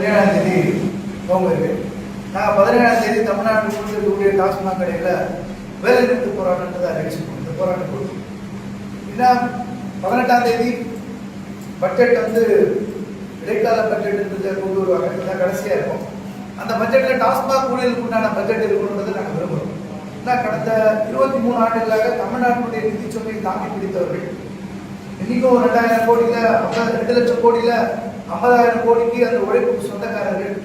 பதினேழாம் தேதி துவங்க இருக்கு நாங்கள் பதினேழாம் தேதி தமிழ்நாட்டில் கொடுத்துருக்கக்கூடிய டாஸ்மாக் கடையில் வேலை நிறுத்த போராட்டத்தை அறிவிச்சு இந்த போராட்டம் கொடுக்கும் இன்னும் பதினெட்டாம் தேதி பட்ஜெட் வந்து இடைக்கால பட்ஜெட்டுன்றதை கொண்டு வருவாங்க. இதுதான் கடைசியாக இருக்கும். அந்த பட்ஜெட்டில் டாஸ்மாக் ஊழியர்களுக்கு உண்டான பட்ஜெட் இருக்கணுன்றதை நாங்கள் விரும்புகிறோம் ஏன்னா கடந்த இருபத்தி மூணு ஆண்டுகளாக தமிழ்நாட்டினுடைய நிதி சுமையை தாங்கி பிடித்தவர்கள். இன்னைக்கும் ரெண்டாயிரம் கோடியில் ரெண்டு லட்சம் கோடியில் ஐம்பதாயிரம் கோடிக்கு அந்த உழைப்புக்கு சொந்தக்காரர்கள்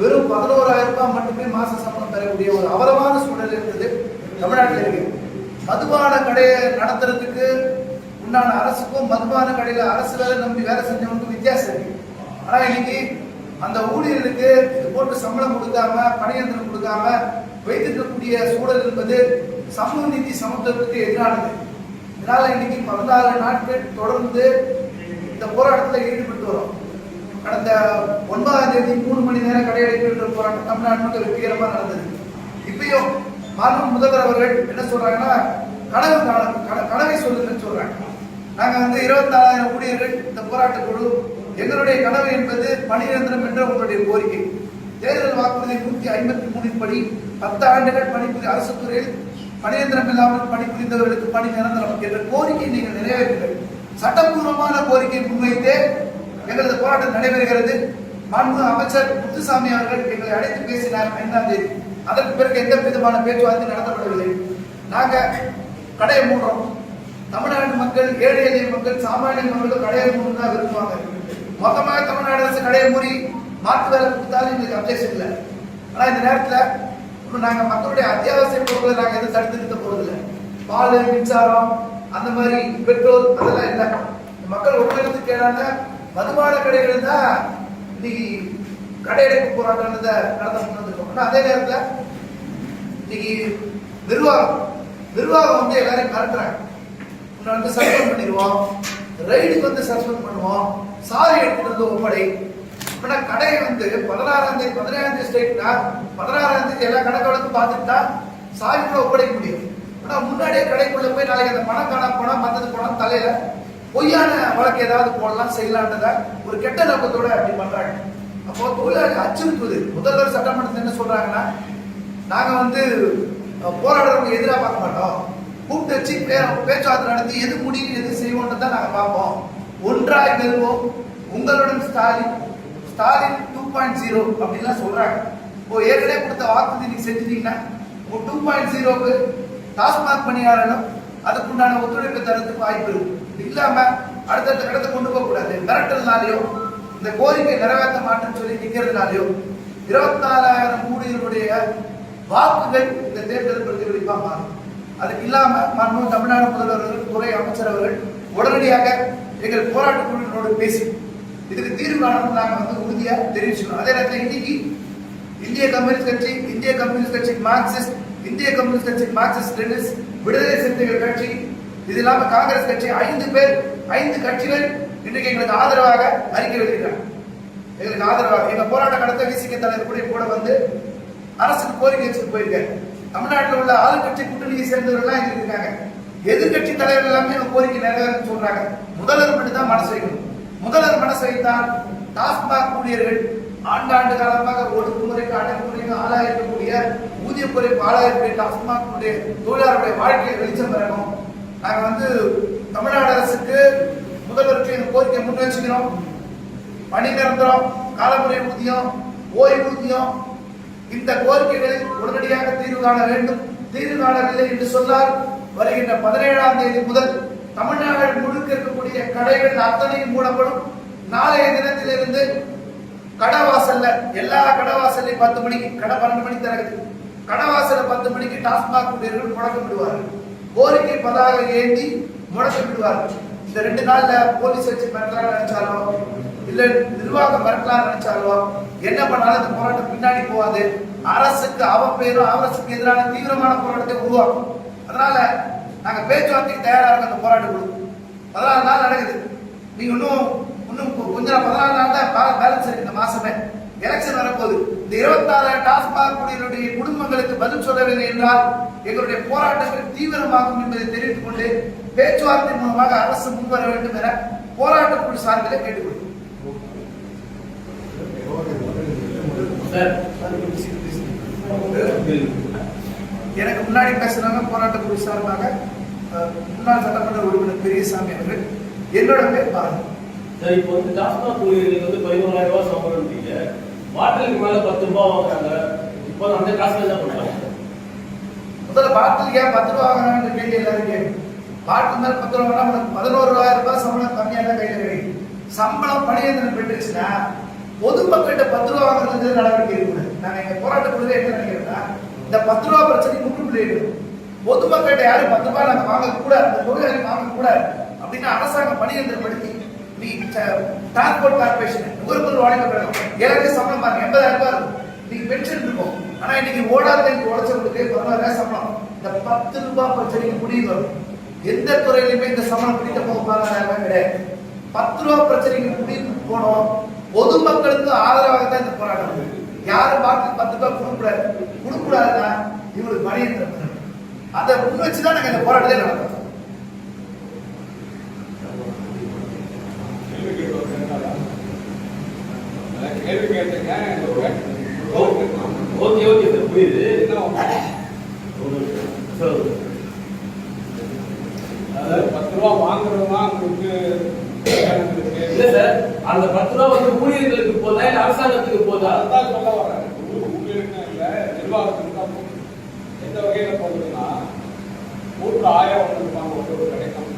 வெறும் பதினோராயிரம் ரூபாய் மட்டுமே மாச சம்பளம் தரக்கூடிய ஒரு அவலமான சூழல் இருந்தது தமிழ்நாட்டில் இருக்கு. மதுபான கடையை நடத்துறதுக்கு உண்டான அரசுக்கும் மதுபான கடையில அரசு வேலை நம்பி வேலை செஞ்சவனுக்கும் வித்தியாசம் இருக்கு. ஆனா இன்னைக்கு அந்த ஊழியர்களுக்கு இது போட்டு சம்பளம் கொடுக்காம பணியந்திரம் கொடுக்காம வைத்திருக்கக்கூடிய சூழல் என்பது சமூக நீதி சமத்துவத்துக்கு எதிரானது. இதனால இன்னைக்கு பதினாலு நாட்கள் தொடர்ந்து இந்த போராட்டத்தில் ஈடுபட்டு வரோம். கடந்த ஒன்பதாம் தேதி மூணு மணி நேரம் கடையடைக்கின்ற போராட்டம் தமிழ்நாடு முழுக்க வெற்றிகரமா நடந்தது. இப்பயும் மாண்பு முதல்வர் அவர்கள் என்ன சொல்றாங்கன்னா கனவு கன- கனவை சொல்லுங்கன்னு சொல்றாங்க. நாங்க வந்து இருபத்தாறாயிரம் ஊழியர்கள் இந்த போராட்ட குழு எங்களுடைய கனவு என்பது பணிநிரந்தரம் என்ற உங்களுடைய கோரிக்கை. தேர்தல் வாக்குறுதி நூத்தி ஐம்பத்தி மூணின் படி பத்து ஆண்டுகள் பணிபுரி அரசு துறையில் பணியந்திரம் இல்லாமல் பணிபுரிந்தவர்களுக்கு பணி நிரந்தரம் என்ற கோரிக்கை நீங்கள் நிறைவேற்றுங்கள். சட்டபூர்வமான கோரிக்கை முன்வைத்தே எங்களது போராட்டம் நடைபெறுகிறது. மாண்பு அமைச்சர் முத்துசாமி அவர்கள் எங்களை அழைத்து பேசினார் ஐந்தாம் தேதி. அதற்கு பிறகு எந்த விதமான பேச்சுவார்த்தை நடத்தப்படவில்லை. நாங்கள் கடையை மூடுறோம். தமிழ்நாடு மக்கள் ஏழை எளிய மக்கள் சாமானிய மக்கள் கடையை மூணு தான் விரும்புவாங்க. மொத்தமாக தமிழ்நாடு அரசு கடையை மூடி மாற்று வேலை கொடுத்தாலும் எங்களுக்கு அப்டேஷன் இல்லை. ஆனால் இந்த நேரத்தில் நாங்கள் மக்களுடைய அத்தியாவசிய பொருட்களை நாங்கள் எதுவும் தடுத்து நிறுத்த போகிறதில்லை பால் மின்சாரம் அந்த மாதிரி பெட்ரோல் அதெல்லாம் இல்லை. மக்கள் உடனடிக்கு கேடான மதுபான கடைகள் தான் இன்னைக்கு கடையடைப்பு போராட்டத்தை நடத்த கொண்டிருக்கோம் ஆனா அதே நேரத்தில் இன்னைக்கு நிர்வாகம் நிர்வாகம் வந்து எல்லாரையும் மிரட்டுறாங்க. உன்னை வந்து சஸ்பெண்ட் பண்ணிடுவோம் ரைடுக்கு வந்து சஸ்பெண்ட் பண்ணுவோம் சாரி எடுத்துட்டு வந்து ஒப்படை. ஆனால் கடை வந்து பதினாறாம் தேதி பதினேழாம் தேதி ஸ்டேட்னா பதினாறாம் தேதி எல்லா கணக்கெடுத்து பார்த்துட்டா சாரி கூட ஒப்படைக்க முடியும் ஆனால் முன்னாடியே கடைக்குள்ளே போய் நாளைக்கு அந்த பணம் காண போனா மற்றது பணம் தலையில பொய்யான வழக்கு ஏதாவது போடலாம் செய்யலான்றத ஒரு கெட்ட நோக்கத்தோட அப்படி பண்றாங்க. அப்போ தொழிலாளி அச்சுறுத்துவது. முதல்வர் சட்டமன்றத்தில் என்ன சொல்றாங்கன்னா நாங்க வந்து போராடுறவங்க எதிராக பார்க்க மாட்டோம். கூப்பிட்டு வச்சு பே- பேச்சுவார்த்தை நடத்தி எது முடியும் எது செய்வோம்னு தான் நாங்கள் பார்ப்போம். ஒன்றாய் வெல்வோம். உங்களுடன் Stalin Stalin two point zero அப்படின்லாம் சொல்றாங்க. இப்போ ஏற்கனவே கொடுத்த வாக்குறுதி நீங்க செஞ்சுட்டீங்கன்னா டூ பாயிண்ட் ஜீரோக்கு டாஸ்மாக் பணியாளர்களும் அதுக்குண்டான ஒத்துழைப்பு தரத்துக்கு வாய்ப்பு இருக்கும் இல்லாம அடுத்தடுத்த கடத்தை கொண்டு போக கூடாது மிரட்டல்னாலையோ இந்த கோரிக்கை நிறைவேற்ற மாட்டேன்னு சொல்லி நிக்கிறதுனாலயோ இருபத்தி நாலாயிரம் ஊழியர்களுடைய வாக்குகள் இந்த தேர்தல் பிரதிபலிப்பா மாறும். அதுக்கு இல்லாம மன்மோ தமிழ்நாடு முதல்வர் அவர்கள், துறை அமைச்சர் அவர்கள் உடனடியாக எங்கள் போராட்ட குழுவினரோடு பேசி இதுக்கு தீர்வு காணணும் வந்து உறுதியா தெரிவிச்சுக்கணும் அதே நேரத்தில் இன்னைக்கு இந்திய கம்யூனிஸ்ட் கட்சி இந்திய கம்யூனிஸ்ட் கட்சி மார்க்சிஸ்ட் இந்திய கம்யூனிஸ்ட் கட்சி மார்க்சிஸ்ட் லெனின்ஸ் விடுதலை சிறுத்தைகள் கட்சி இது இல்லாம காங்கிரஸ் கட்சி ஐந்து பேர் ஐந்து கட்சிகள் இன்றைக்கு எங்களுக்கு ஆதரவாக அறிக்கை வெளியிட்டாங்க எங்களுக்கு ஆதரவாக எங்க போராட்ட நடத்த விசிக தலைவர் கூட கூட வந்து அரசுக்கு கோரிக்கை வச்சுட்டு போயிருக்காரு. தமிழ்நாட்டில் உள்ள ஆளுங்கட்சி கூட்டணியை சேர்ந்தவர்கள்லாம் எங்களுக்கு இருக்காங்க. எதிர்கட்சி தலைவர்கள் எல்லாமே கோரிக்கை நிறைவேறும் சொல்றாங்க. முதல்வர் மட்டும் தான் மனசு வைக்கணும். முதல்வர் மனசு வைத்தால் டாஸ்மாக் ஊழியர்கள் ஆண்டாண்டு காலமாக ஒடுக்குமுறைக்கு அடக்குமுறைக்கு ஆளாயிருக்கக்கூடிய ஊதிய குறைப்பு ஆளாயிருக்கக்கூடிய டாஸ்மாக் தொழிலாளருடைய வாழ்க்கையை வெளிச்சம் பெறணும் நாங்கள் வந்து தமிழ்நாடு அரசுக்கு முதல்வருக்கு இந்த கோரிக்கை முன் வச்சுக்கிறோம் பணி நிரந்தரம் காலமுறை ஊதியம் ஓய்வூதியம் இந்த கோரிக்கைகளில் உடனடியாக தீர்வு காண வேண்டும். தீர்வு காணவில்லை என்று சொன்னால் வருகின்ற பதினேழாம் தேதி முதல் தமிழ்நாடு முழுக்க இருக்கக்கூடிய கடைகள் அத்தனையும் மூடப்படும். நாளைய தினத்திலிருந்து கடவாசல்ல எல்லா கடவாசல்லையும் பத்து மணிக்கு கடை பன்னெண்டு மணிக்கு திறக்குது. கடவாசல பத்து மணிக்கு டாஸ்மாக் ஊழியர்கள் முடக்கம் விடுவார்கள் கோரிக்கை பதாக ஏந்தி முடக்கம் விடுவார்கள் இந்த ரெண்டு நாள்ல போலீஸ் வச்சு மிரட்டலாம் நினைச்சாலோ இல்ல நிர்வாகம் மிரட்டலாம் நினைச்சாலோ என்ன பண்ணாலும் இந்த போராட்டம் பின்னாடி போகாது. அரசுக்கு அவப்பேரும் அரசுக்கு எதிரான தீவிரமான போராட்டத்தை உருவாக்கும். அதனால நாங்க பேச்சுவார்த்தைக்கு தயாரா இருக்க அந்த போராட்டம் கொடுக்கும் பதினாலு நாள் நடக்குது. நீங்க இன்னும் இன்னும் கொஞ்சம் பதினாலு நாள் தான் பேலன்ஸ் இருக்கு இந்த மாசமே. எலெக்ஷன் வரப்போகுது இந்த இருபத்தாறு டாஸ்மாக் குடியினுடைய குடும்பங்களுக்கு பதில் சொல்லவில்லை என்றால் எங்களுடைய போராட்டங்கள் தீவிரமாகும் என்பதை தெரிவித்துக் கொண்டு பேச்சுவார்த்தை மூலமாக அரசு முன்வர வேண்டும் என போராட்ட குழு சார்பில் கேட்டுக்கொள்கிறோம். எனக்கு முன்னாடி பேசுறாங்க போராட்ட குழு சார்பாக முன்னாள் சட்டமன்ற உறுப்பினர் பெரியசாமி அவர்கள் என்னோட பேர் பாருங்க சார் இப்போ வந்து டாஸ்மாக் ஊழியர்களுக்கு வந்து பதினோராயிரம் ரூபாய் சம்பளம்ன்றீங்க. பாட்டிலுக்கு மேல பத்து ரூபாய் வாங்குறாங்க. இப்போ அந்த காசுல என்ன பண்றாங்க முதல்ல பாட்டில் ஏன் பத்து ரூபா வாங்கினான்னு கேள்வி எல்லாரும் கேட்கும் பாட்டில் மேல பத்து ரூபா வாங்கினா உனக்கு பதினோருவாயிரம் ரூபாய் சம்பளம் கம்மியாக தான் கையில் கிடைக்கும் சம்பளம் பணியந்திரம் பெற்றுச்சுன்னா பொதுமக்கள்கிட்ட பத்து ரூபா வாங்குறது நடவடிக்கை இருக்கக்கூடாது. நாங்கள் எங்கள் போராட்ட என்ன நினைக்கிறோம்னா இந்த பத்து ரூபா பிரச்சனை முற்றுப்புள்ளி இருக்கணும் பொதுமக்கள்கிட்ட யாரும் பத்து ரூபாய் நாங்கள் வாங்கக்கூடாது அந்த தொழிலாளி வாங்கக்கூடாது அப்படின்னு அரசாங்கம் பணியந்திரப்படுத்தி நீ டிரான்ஸ்போர்ட் கார்பரேஷன் நுகர்பொருள் வாடகை கழகம் எல்லாருக்கும் சம்பளம் பாருங்க எண்பதாயிரம் ரூபாய் இருக்கும். நீங்க பென்ஷன் இருக்கும். ஆனா இன்னைக்கு ஓடாத உழைச்சவங்களுக்கு பதினாறு சம்பளம். இந்த பத்து ரூபாய் பிரச்சனைக்கு முடிவு வரும். எந்த துறையிலுமே இந்த சம்பளம் பிடிக்க போக பதினாறாயிரம் ரூபாய் கிடையாது. பத்து ரூபாய் பிரச்சனைக்கு முடிவு போனோம். பொதுமக்களுக்கு ஆதரவாக தான் இந்த போராட்டம் யாரும் பார்த்து பத்து ரூபாய் கொடுக்கூடாது கொடுக்கூடாதுன்னா இவங்களுக்கு மணி அதை முன் வச்சுதான் நாங்க இந்த போராட்டத்தை நடக்கும் கேள்வி கேட்பது என்னடா? அதான் கேள்வி கேட்டுங்க ஓகே. Okay sir. புரியுது. அதாவது பத்து ரூபா வாங்குறவங்க உங்களுக்கு இல்ல சார். அந்த பத்து ரூபாய் வந்து ஊழியர்களுக்கு போதா இல்ல அரசாங்கத்துக்கு போதா? அதான் சொல்ல வரேன் ஊழியருக்கு இல்ல நிர்வாகத்துக்கு தான் போகுது. எந்த வகையில போகுதுன்னா கூட்டு ஆயா ஒன்று இருப்பாங்க ஒரு கிடைக்கும்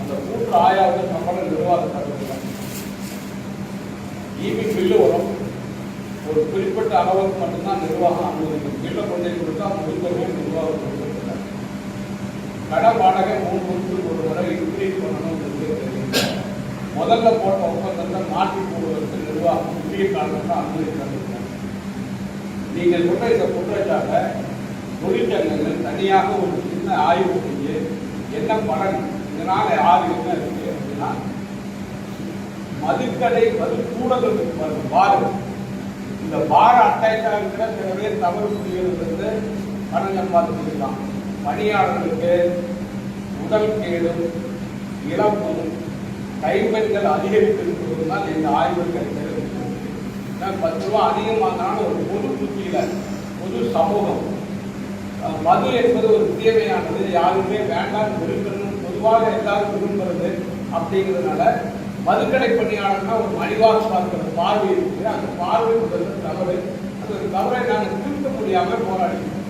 அந்த கூட்டு ஆயா வந்து சம்பளம் நிர்வாகத்தை ஈபி பில்லு வரும் ஒரு குறிப்பிட்ட அளவுக்கு மட்டும்தான் நிர்வாகம் அனுமதிக்கும் கீழே கொண்டு கொடுத்தா முடிந்தவரை நிர்வாகம் கொடுக்கறதில்ல. கடன் வாடகை மூணு வருஷத்துக்கு ஒரு முறை இன்க்ரீஸ் பண்ணணும்ன்றது முதல்ல போட்ட ஒப்பந்தத்தை மாற்றி போடுவதற்கு நிர்வாகம் உரிய காரணத்தை அனுமதிக்கிறாங்க நீங்கள் சொல்ற இந்த குற்றச்சாட்டை தொழிற்சங்கங்கள் தனியாக ஒரு சின்ன ஆய்வு செஞ்சு என்ன பலன் இதனால யாரு என்ன இருக்கு அப்படின்னா மதுக்கடை மது கூடங்கள் பாருங்கள் இந்த பார அட்டைட்டா இருக்கிற சில பேர் தவறு புரிகிறது பணம் சம்பாதிச்சிருக்கான் பணியாளர்களுக்கு உடல் கேடும் இழப்பும் கைப்பெண்கள் அதிகரித்திருப்பதுதான் இந்த ஆய்வுகள் தெரிவிக்கிறது. ஏன்னா, பத்து ரூபா அதிகமானாலும் ஒரு பொது புத்தியில் பொது சமூகம் மது என்பது ஒரு தேவையானது யாருமே வேண்டாம் விரும்பணும் பொதுவாக எல்லாரும் விரும்புறது அப்படிங்கிறதுனால மதுக்கடை பணியாளர்னா ஒரு மலிவாக பார்க்கிற பார்வை இருக்கு அந்த பார்வை முதல்ல தவறு. அது ஒரு தவறை நாங்கள் திருத்த முடியாம போராடிக்கிறோம்.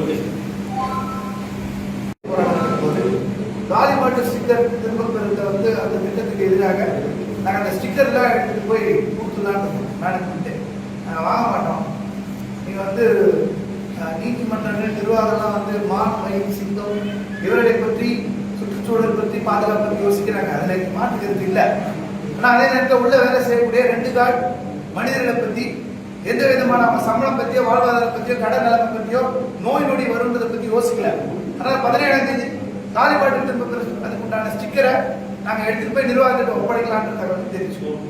ஓகே போராட்டத்தின் போது காலி மாட்டு ஸ்டிக்கர் திரும்ப வந்து அந்த திட்டத்துக்கு எதிராக நாங்கள் அந்த ஸ்டிக்கர்லாம் எடுத்துட்டு போய் கொடுத்துலான்னு மேனேஜ்மெண்ட்டு நாங்கள் வாங்க மாட்டோம். நீங்கள் வந்து நீதிமன்றங்கள் நிர்வாகம்லாம் வந்து மான் மயில் சிங்கம் இவர்களை பற்றி சுற்றுச்சூழல் பற்றி பாதுகாப்பு பற்றி யோசிக்கிறாங்க. அதில் மாற்றுக்கிறது இல்லை. ஆனால் அதே நேரத்தில் உள்ள வேலை செய்யக்கூடிய ரெண்டு கார்டு மனிதர்களை பற்றி எந்த விதமான நம்ம சம்பளம் பற்றியோ வாழ்வாதாரம் பற்றியோ கடன் நிலைமை பற்றியோ நோய் நொடி வருன்றதை பற்றி யோசிக்கல. அதனால் பதினேழாம் தேதி தாலிபாட்டு திரும்ப அதுக்கு உண்டான ஸ்டிக்கரை நாங்கள் எடுத்துட்டு போய் நிர்வாகத்திட்ட ஒப்படைக்கலான்ற தகவல் தெரிவிச்சோம்